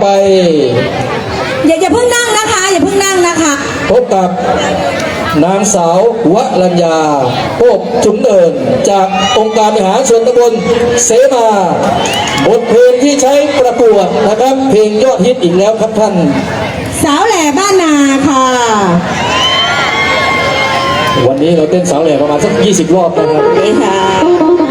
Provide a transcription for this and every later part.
ไป อย่าอย่าเพิ่งนั่งนะคะ อย่าเพิ่งนั่งนะคะ พบกับนางสาววรัญญาโภคจุมเนิน จากองค์การบริหารส่วนตำบลเสมาบทเพลงที่ใช้ประกวดนะครับ เพลงยอดฮิตอีกแล้วครับท่าน สาวแหล่บ้านนาค่ะ วันนี้เราเต้นสาวแหล่ประมาณสัก 20 รอบนะครับนี่ค่ะ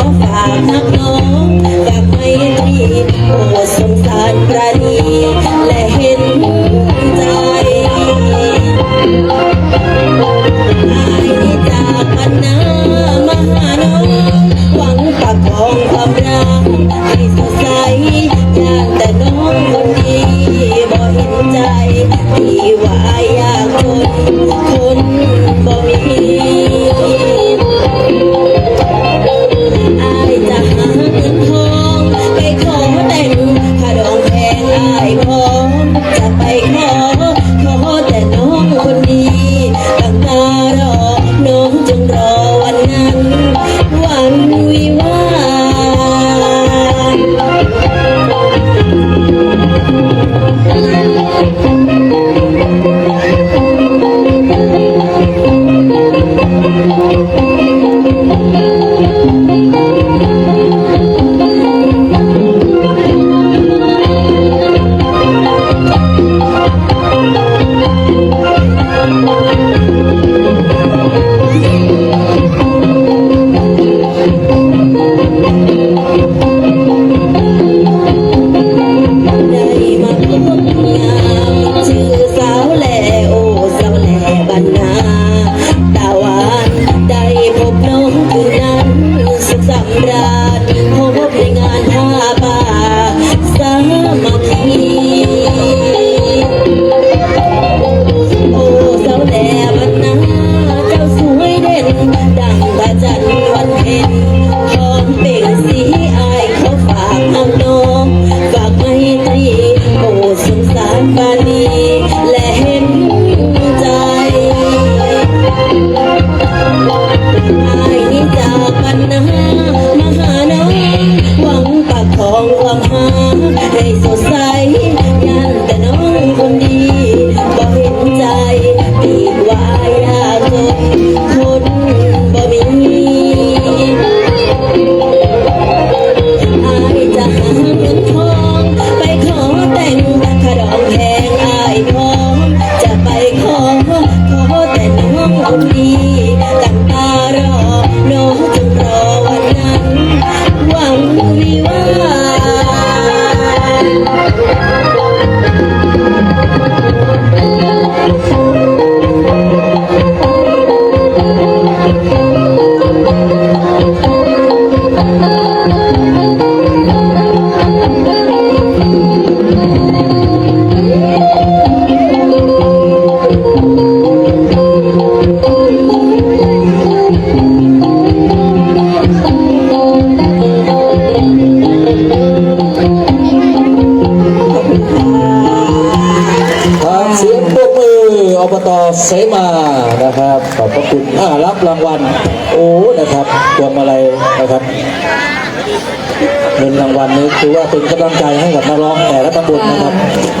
อายขอฝากนักน้องฝากไม่ตรีโอ้สงสารประนีและเห็นใจอายนี่จากบ้านนามาหาน้องหวังประคองความรักให้สดใสอยากแต่น้องคนดีบ่เห็นใจที่ว่าอยากคนคน ป ทางเสียงปรบมืออบตเสมานะครับขอบพระคุณอ่ารับรางวัล โอ้นะครับพวงมาลัยนะครับเงินรางวัลนี้คือว่าเป็นกำลังใจให้กับนักร้องแต่ละตำบลนะครับ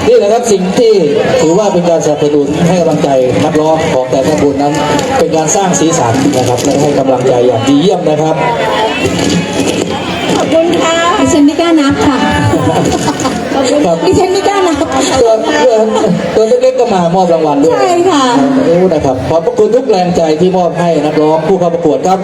นี่นะครับสิ่งที่ถือว่าเป็นการสนับสนุนให้กำลังใจนักร้องของแต่ละตำบลนั้น เป็นการสร้างสีสันนะครับและให้กำลังใจอย่างดีเยี่ยมนะครับ ไม่กล้านับค่ะครับดิฉันไม่กล้านับ ตัวตัวตัวเล็กๆก็มามอบรางวัลด้วยใช่ค่ะโอ้นะครับขอบพระคุณทุกแรงใจที่มอบให้นักร้องผู้เข้าประกวดครับ